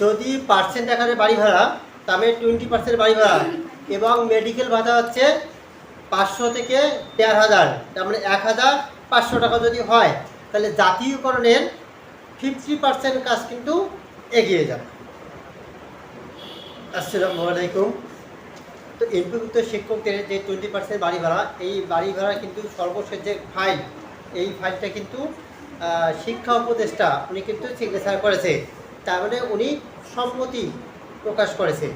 যদি পার্সেন্ট আকারে বাড়ি ভাড়া তবে টোয়েন্টি পার্সেন্ট বাড়ি ভাড়া। এবং মেডিকেল ভাতা হচ্ছে পাঁচশো থেকে দেড় হাজার। তার মানে এক হাজার পাঁচশো টাকা যদি হয়, তাহলে জাতীয়করণের ফিফটি পার্সেন্ট কাজ কিন্তু এগিয়ে যাবে। আসসালামু আলাইকুম। তো এমপিভুক্ত শিক্ষকদের যে টোয়েন্টি পার্সেন্ট বাড়ি ভাড়া, এই বাড়ি ভাড়া কিন্তু সর্বশেষ যে ফাইল এই ফাইলটা কিন্তু শিক্ষা উপদেষ্টা, উনি কিন্তু সিগনেচার করেছে। তার মানে উনি সম্মতি প্রকাশ করেছে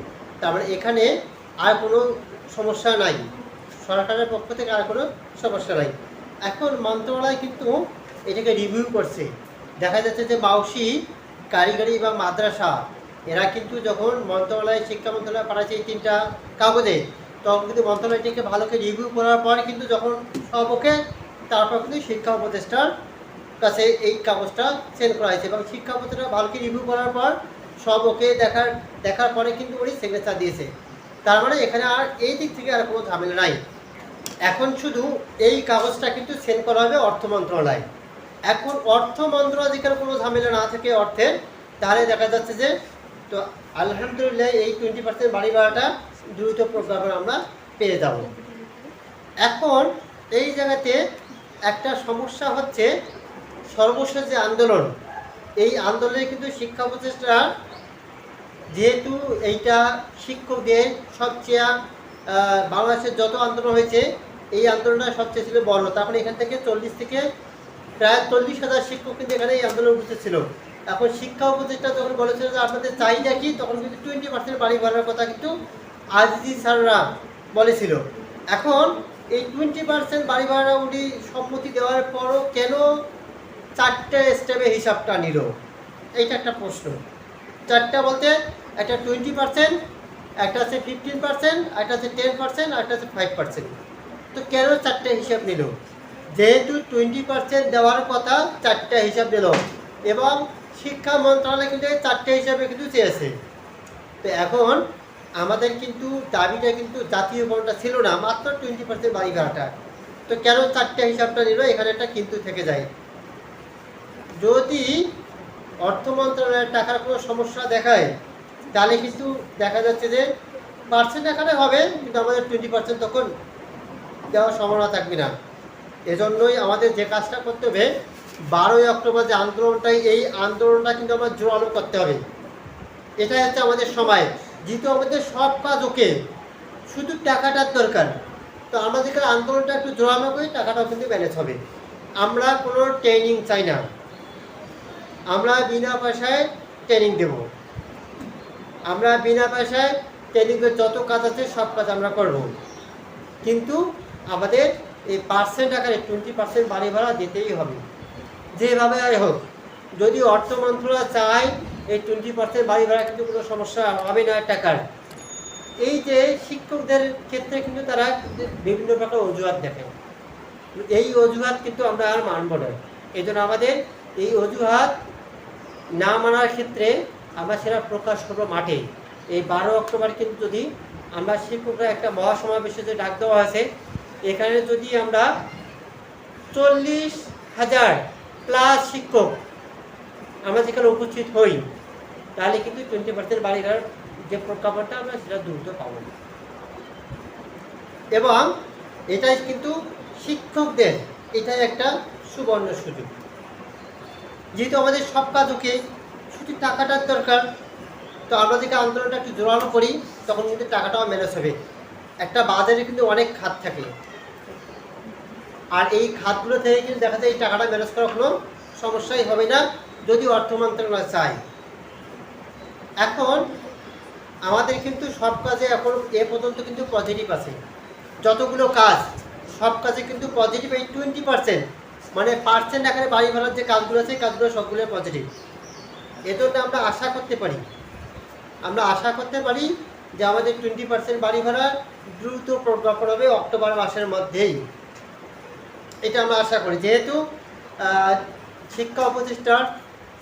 তার মানে এখানে আর কোনো সমস্যা নাই। সরকারের পক্ষ থেকে আর কোনো সমস্যা নাই। এখন মন্ত্রণালয় কিন্তু এটাকে রিভিউ করছে। দেখা যাচ্ছে যে মাউসি, কারিগরি বা মাদ্রাসা, এরা কিন্তু যখন মন্ত্রণালয়, শিক্ষা মন্ত্রণালয় পাঠাচ্ছে এই তিনটা কাগজে, তখন কিন্তু মন্ত্রণালয়টিকে ভালোকে রিভিউ করার পর কিন্তু যখন সবকে তারপর কিন্তু শিক্ষা উপদেষ্টার কাছে এই কাগজটা সেন্ড করা হয়েছে এবং শিক্ষা উপদেষ্টা ভালো রিভিউ করার পর সব ওকে দেখার দেখার পরে কিন্তু উনি সিগনেচার দিয়েছে। তার মানে এখানে আর এই দিক থেকে আর কোনো ঝামেলা নাই। এখন শুধু এই কাগজটা কিন্তু সেন্ড করা হবে অর্থ মন্ত্রণালয়। এখন অর্থ মন্ত্রণালয় যেখানে কোনো ঝামেলা না থাকে অর্থের তাহলে দেখা যাচ্ছে যে, তো আলহামদুলিল্লাহ এই টোয়েন্টি পার্সেন্ট বাড়ি ভাড়াটা দ্রুত প্রোগ্রামে আমরা পেয়ে যাব। এখন এই জায়গাতে একটা সমস্যা হচ্ছে সর্বশেষ যে আন্দোলন। এই আন্দোলনে কিন্তু শিক্ষা প্রচেষ্টা যেহেতু এইটা শিক্ষকদের সবচেয়ে বাংলাদেশের যত আন্দোলন হয়েছে, এই আন্দোলনটা সবচেয়ে ছিল বড়। তারপরে এখান থেকে চল্লিশ থেকে প্রায় চল্লিশ হাজার শিক্ষক কিন্তু এখানে এই আন্দোলন উপস্থিত ছিল। এখন শিক্ষা উপদেষ্টা যখন বলেছিল যে আপনাদের চাহিদা কি, তখন কিন্তু টোয়েন্টি পার্সেন্ট বাড়ি ভাড়ার কথা কিন্তু আজিজি স্যাররা বলেছিল। এখন এই টোয়েন্টি পার্সেন্ট বাড়ি ভাড়া উনি সম্মতি দেওয়ার পরও কেন চারটে স্টেপে হিসাবটা নিল। এইটা একটা প্রশ্ন। চারটা বলতে একটা টোয়েন্টি পার্সেন্ট একটা আছে ফিফটিন পার্সেন্ট একটা আছে টেন পার্সেন্ট আর একটা আছে ফাইভ পার্সেন্ট তো কেন চারটে হিসাব নিল? যেহেতু টোয়েন্টি পার্সেন্ট দেওয়ার কথা চারটে হিসাব দিল এবং শিক্ষা মন্ত্রণালয় কিন্তু চারটে হিসাবে কিন্তু চেয়েছে। তো এখন আমাদের কিন্তু দাবিটা কিন্তু জাতীয় বনটা ছিল না, মাত্র টোয়েন্টি পার্সেন্ট বাড়ি ভাড়াটা। তো কেন চারটে হিসাবটা নিল? এখানে একটা কিন্তু থেকে যায়। যদি অর্থ মন্ত্রণালয়ের টাকার কোনো সমস্যা দেখায়, তাহলে কিন্তু দেখা যাচ্ছে যে পার্সেন্ট এখানে হবে, কিন্তু আমাদের টোয়েন্টি পার্সেন্ট তখন দেওয়ার সম্ভাবনা থাকবে না। এজন্যই আমাদের যে কাজটা করতে হবে, বারোই অক্টোবর যে আন্দোলনটাই এই আন্দোলনটা কিন্তু আমরা জোরালো করতে হবে। এটাই হচ্ছে আমাদের সময়। যেহেতু আমাদের সব কাজ ওকে, শুধু টাকাটার দরকার। তো আমাদেরকে আন্দোলনটা একটু জোরালো করি টাকাটাও কিন্তু ম্যানেজ হবে। আমরা কোনো ট্রেনিং চাই না। আমরা বিনা পয়সায় ট্রেনিং দেব। আমরা বিনা পয়সায় ট্রেনিংয়ের যত কাজ আছে, সব কাজ আমরা করব। কিন্তু আমাদের এই পার্সেন্ট আকারে টোয়েন্টি পার্সেন্ট বাড়ি ভাড়া দিতেই হবে। যেভাবে আর হোক, যদি অর্থ মন্ত্রণালয় চায়, এই টোয়েন্টি পার্সেন্ট বাড়ি ভাড়া কিন্তু কোনো সমস্যা হবে না টাকার। এই যে শিক্ষকদের ক্ষেত্রে কিন্তু তারা বিভিন্ন প্রকার অজুহাত দেখে। এই অজুহাত কিন্তু আমরা আর মানব না। এই আমাদের এই অজুহাত না মানার ক্ষেত্রে আমরা সেটা প্রকাশ করব মাঠে। এই বারো অক্টোবর কিন্তু যদি আমরা শিক্ষকরা একটা মহাসমাবেশে যে ডাক দেওয়া আছে এখানে যদি আমরা চল্লিশ হাজার প্লাস শিক্ষক আমরা যেখানে উপস্থিত হই, তাহলে কিন্তু টোয়েন্টি পার্সেন্ট বাড়িঘর যে প্রজ্ঞাপনটা আমরা সেটা দ্রুত পাবো। এবং এটাই কিন্তু শিক্ষকদের, এটাই একটা সুবর্ণ সুযোগ। যেহেতু আমাদের সব কাজ ওকে, শুধু টাকাটার দরকার, তো আমরা যদি আন্দোলনটা একটু জোরালো করি, তখন কিন্তু টাকাটাও ম্যানেজ হবে। একটা বাজারে কিন্তু অনেক খাত থাকে। আর এই খাতগুলো থেকে কিন্তু দেখা যায় এই টাকাটা ম্যানেজ করা কোনো সমস্যাই হবে না, যদি অর্থ মন্ত্রণালয় চায়। এখন আমাদের কিন্তু সব কাজে এখন এ পর্যন্ত কিন্তু পজিটিভ আছে। যতগুলো কাজ, সব কাজে কিন্তু পজিটিভ এই টোয়েন্টি পার্সেন্ট মানে পার্সেন্ট আকারে বাড়ি ভাড়ার যে কাজগুলো আছে কাজগুলো সবগুলো পজিটিভ এজন্য আমরা আশা করতে পারি, আমরা আশা করতে পারি যে আমাদের টোয়েন্টি পার্সেন্ট বাড়ি ভাড়া দ্রুত প্রজ্ঞাপন হবে অক্টোবর মাসের মধ্যেই। এটা আমরা আশা করি। যেহেতু শিক্ষা উপদেষ্টার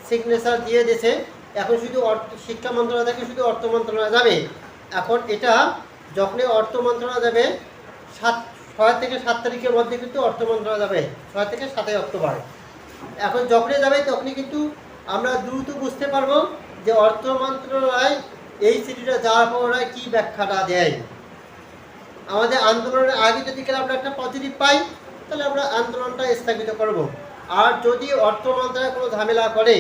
সিগনেচার দিয়ে দিয়েছে, এখন শুধু অর্থ, শিক্ষা মন্ত্রণালয় থেকে শুধু অর্থ মন্ত্রণালয় যাবে। এখন এটা যখনই অর্থ মন্ত্রণালয় যাবে, সাত ছয় থেকে সাত তারিখের মধ্যে কিন্তু অর্থ মন্ত্রণালয় যাবে। ছয় থেকে সাতই অক্টোবর। এখন যখনই যাবে তখনই কিন্তু আমরা দ্রুত বুঝতে পারব যে অর্থ মন্ত্রণালয় এই চিঠিটা যাওয়ার পর ওরা কী ব্যাখ্যাটা দেয়। আমাদের আন্দোলনের আগে যদি কিনা আমরা একটা পজিটিভ পাই, তাহলে আমরা আন্দোলনটা স্থাপিত করব। আর যদি অর্থ মন্ত্রণালয় কোনো ঝামেলা করে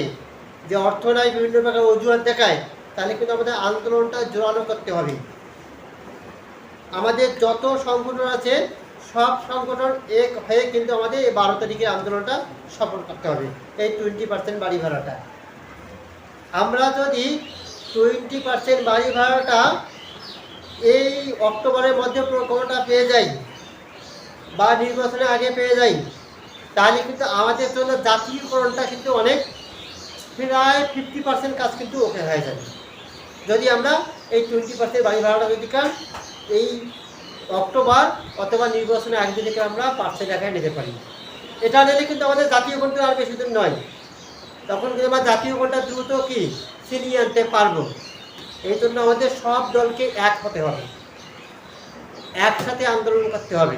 যে অর্থ নাই, বিভিন্ন প্রকার অজুহাত দেখায়, তাহলে কিন্তু আমাদের আন্দোলনটা জোরালো করতে হবে। আমাদের যত সংগঠন আছে সব সংগঠন এক হয়ে কিন্তু আমাদের এই বারো তারিখের আন্দোলনটা সফল করতে হবে। এই টোয়েন্টি পার্সেন্ট বাড়ি ভাড়াটা। আমরা যদি টোয়েন্টি পার্সেন্ট বাড়ি ভাড়াটা এই অক্টোবরের মধ্যে প্রকল্পটা পেয়ে যাই বা নির্বাচনের আগে পেয়ে যাই, তাহলে কিন্তু আমাদের জন্য জাতীয়করণটা কিন্তু অনেক প্রায় ফিফটি পার্সেন্ট কাজ কিন্তু ওকে হয়ে যাবে। যদি আমরা এই টোয়েন্টি পার্সেন্ট বাড়ি ভাড়াটা যদি কার এই অক্টোবর অথবা নির্বাচনের আগে থেকে আমরা পার্সেন্ট আকারে নিতে পারি। এটা নিলে কিন্তু আমাদের জাতীয় কোনটা আর বেশি নয়। তখন কিন্তু আমরা জাতীয় কোনটা দ্রুত কি? ছিনিয়ে আনতে পারব। এই জন্য আমাদের সব দলকে এক হতে হবে। একসাথে আন্দোলন করতে হবে।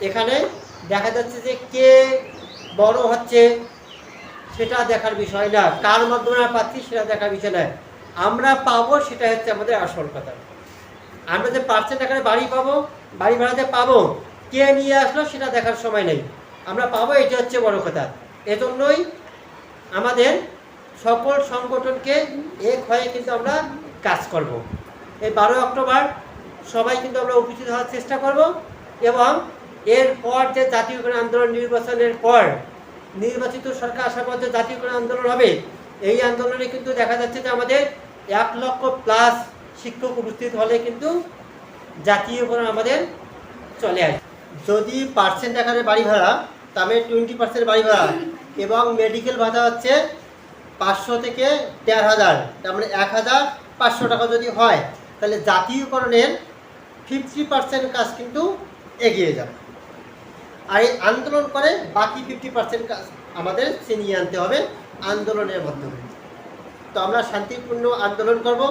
এখানে দেখা যাচ্ছে যে কে বড় হচ্ছে সেটা দেখার বিষয় না। কার মাধ্যমে পাচ্ছি সেটা দেখার বিষয় নয় আমরা পাবো সেটা হচ্ছে আমাদের আসল কথা। আমরা যে পার্সেন্ট আকারে বাড়ি পাবো, বাড়ি ভাড়াতে পাবো, কে নিয়ে আসলো সেটা দেখার সময় নেই আমরা পাবো, এটা হচ্ছে বড় কথা এজন্যই আমাদের সকল সংগঠনকে এক হয়ে কিন্তু আমরা কাজ করব। এই বারোই অক্টোবর সবাই কিন্তু আমরা উপস্থিত হওয়ার চেষ্টা করব এবং এরপর যে জাতীয়করণ আন্দোলন নির্বাচনের পর নির্বাচিত সরকার আসার পর যে জাতীয়করণ আন্দোলন হবে, এই আন্দোলনে কিন্তু দেখা যাচ্ছে যে আমাদের এক লক্ষ প্লাস শিক্ষক উপস্থিত হলে কিন্তু জাতীয়করণ আমাদের চলে আসে। যদি পার্সেন্ট আকারে বাড়ি ভাড়া, তাহলে টোয়েন্টি পার্সেন্ট বাড়ি ভাড়া এবং মেডিকেল ভাতা হচ্ছে পাঁচশো থেকে দেড় হাজার, তার মানে এক হাজার পাঁচশো টাকা যদি হয়, তাহলে জাতীয়করণের ফিফটি পার্সেন্ট কাজ কিন্তু এগিয়ে যাবে। আর এই আন্দোলন করে বাকি ফিফটি পার্সেন্ট কাজ আমাদের ছিনিয়ে আনতে হবে আন্দোলনের মাধ্যমে। তো আমরা শান্তিপূর্ণ আন্দোলন করব।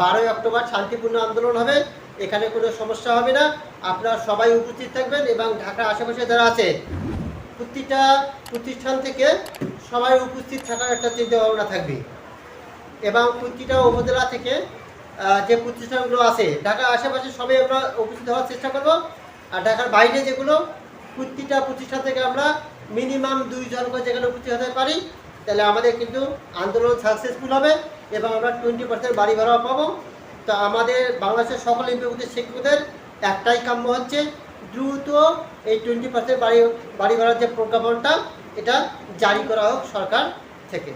বারোই অক্টোবর শান্তিপূর্ণ আন্দোলন হবে, এখানে কোনো সমস্যা হবে না। আপনারা সবাই উপস্থিত থাকবেন এবং ঢাকার আশেপাশে যারা আছে, প্রতিটা প্রতিষ্ঠান থেকে সবাই উপস্থিত থাকার একটা চিন্তা ভাবনা থাকবে। এবং প্রতিটা উপজেলা থেকে যে প্রতিষ্ঠানগুলো আছে, ঢাকার আশেপাশে সবাই আমরা উপস্থিত হওয়ার চেষ্টা করব। আর ঢাকার বাইরে যেগুলো, প্রতিটা প্রতিষ্ঠান থেকে আমরা মিনিমাম দুইজন করে যেখানে উপস্থিত হতে পারি, তাহলে আমাদের কিন্তু আন্দোলন সাকসেসফুল হবে। এবং আমরা টোয়েন্টি পার্সেন্ট বাড়ি ভাড়া পাবো। তো আমাদের বাংলাদেশের সকল এমপিপতি শিক্ষকদের একটাই কাম্য হচ্ছে দ্রুত এই টোয়েন্টি পার্সেন্ট বাড়ি বাড়ি ভাড়ার যে প্রজ্ঞাপনটা, এটা জারি করা হোক সরকার থেকে।